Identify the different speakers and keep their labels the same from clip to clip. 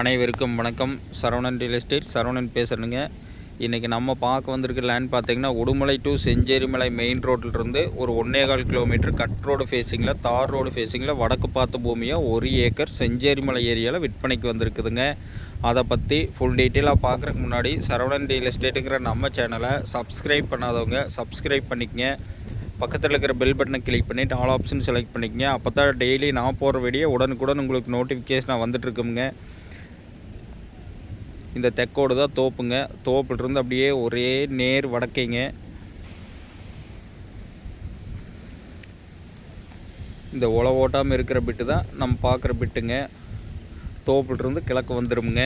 Speaker 1: அனைவருக்கும் வணக்கம். Saravanan real estate Saravanan பேசுகிறேங்க இன்றைக்கி நம்ம பார்க்க வந்திருக்க லேண்ட் பார்த்தீங்கன்னா உடுமலை டு செஞ்சேரிமலை மெயின் ரோட்டிலிருந்து ஒரு ஒன்றே கால் கிலோமீட்டர் கட் ரோடு ஃபேஸிங்கில் தார் ரோடு ஃபேஸிங்கில் வடக்கு பார்த்த பூமியாக ஒரு ஏக்கர் செஞ்சேரிமலை ஏரியாவில் விற்பனைக்கு வந்திருக்குதுங்க. அதை பற்றி ஃபுல் டீட்டெயிலாக பார்க்குறதுக்கு முன்னாடி சரவணன் ரியல் எஸ்டேட்டுங்கிற நம்ம சேனலை சப்ஸ்கிரைப் பண்ணாதவங்க சப்ஸ்கிரைப் பண்ணிக்கங்க. பக்கத்தில் இருக்கிற பெல் பட்டனை கிளிக் பண்ணிவிட்டு ஆல் ஆப்ஷன் செலக்ட் பண்ணிக்கங்க. அப்போ தான் டெய்லி நான் போகிற வீடியோ உடனுக்குடன் உங்களுக்கு நோட்டிஃபிகேஷனாக வந்துட்டுருக்குங்க இந்த தெக்கோடு தான் தோப்புங்க. தோப்புலேருந்து அப்படியே ஒரே நேர் வடக்கைங்க. இந்த உழ ஓட்டாமல் இருக்கிற பிட்டு தான் நம்ம பார்க்குற பிட்டுங்க. தோப்புலேருந்து கிழக்கு வந்துருமுங்க.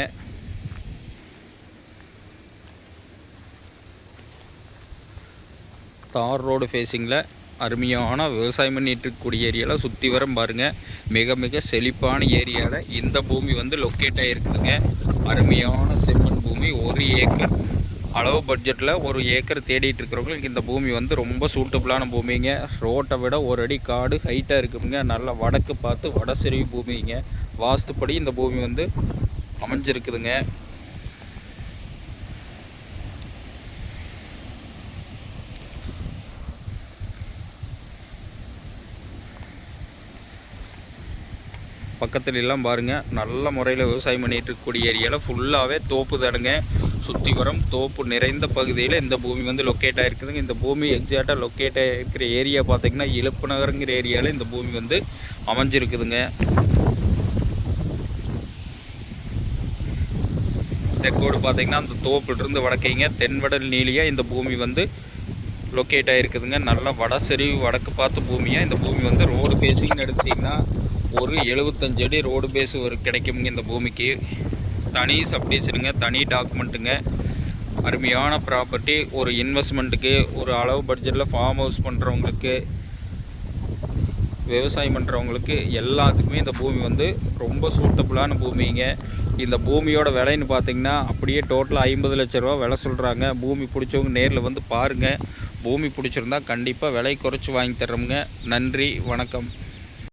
Speaker 1: தார் ரோடு ஃபேஸிங்கில் அருமையான விவசாயம் பண்ணிட்டு இருக்கக்கூடிய ஏரியாவில் சுற்றி வரம் பாருங்கள் மிக மிக செழிப்பான ஏரியாவில் இந்த பூமி வந்து லொக்கேட் ஆகிருக்குதுங்க அருமையான செம்மண் பூமி ஒரு ஏக்கர் அளவு பட்ஜெட்டில் ஒரு ஏக்கர் தேடிட்டு இருக்கிறவங்களுக்கு இந்த பூமி வந்து ரொம்ப சூட்டபுளான பூமிங்க. ரோட்டை விட ஒரு அடி காடு ஹைட்டாக இருக்குங்க. நல்லா வடக்கு பார்த்து வட பூமிங்க. வாஸ்துப்படி இந்த பூமி வந்து அமைஞ்சிருக்குதுங்க. பக்கத்துல எல்லாம் பாருங்கள் நல்ல முறையில் விவசாயம் பண்ணிகிட்டு இருக்கக்கூடிய ஏரியாவில் ஃபுல்லாகவே தோப்பு தடுங்க சுற்றி வரும் தோப்பு நிறைந்த பகுதியில் இந்த பூமி வந்து லொக்கேட் ஆகிருக்குதுங்க இந்த பூமி எக்ஸாக்டாக லொக்கேட் ஆகிருக்கிற ஏரியா பார்த்திங்கன்னா இழுப்பு நகருங்கிற ஏரியாவில் இந்த பூமி வந்து அமைஞ்சிருக்குதுங்க. தெற்கோடு பார்த்தீங்கன்னா அந்த தோப்புலேருந்து வடக்கைங்க தென்வடல் நீலியாக இந்த பூமி வந்து லொக்கேட் ஆகிருக்குதுங்க நல்லா வட செறிவு வடக்கு பார்த்து பூமியாக இந்த பூமி வந்து ரோடு பேசிங்கன்னு எடுத்திங்கன்னா ஒரு எழுபத்தஞ்சு அடி ரோடு பேஸ் ஒரு கிடைக்குங்க இந்த பூமிக்கு. தனி சப்டிஷனுங்க தனி டாக்குமெண்ட்டுங்க அருமையான ப்ராப்பர்ட்டி ஒரு இன்வெஸ்ட்மெண்ட்டுக்கு ஒரு அளவு பட்ஜெட்டில் ஃபார்ம் ஹவுஸ் பண்ணுறவங்களுக்கு விவசாயம் பண்ணுறவங்களுக்கு எல்லாத்துக்குமே இந்த பூமி வந்து ரொம்ப சூட்டபுளான பூமிங்க. இந்த பூமியோட விலைன்னு பார்த்தீங்கன்னா அப்படியே டோட்டலாக ஐம்பது லட்ச ரூபா விலை சொல்கிறாங்க பூமி பிடிச்சவங்க நேரில் வந்து பாருங்கள் பூமி பிடிச்சிருந்தா கண்டிப்பாக விலை குறைச்சி வாங்கி தர்றோமுங்க. நன்றி வணக்கம்.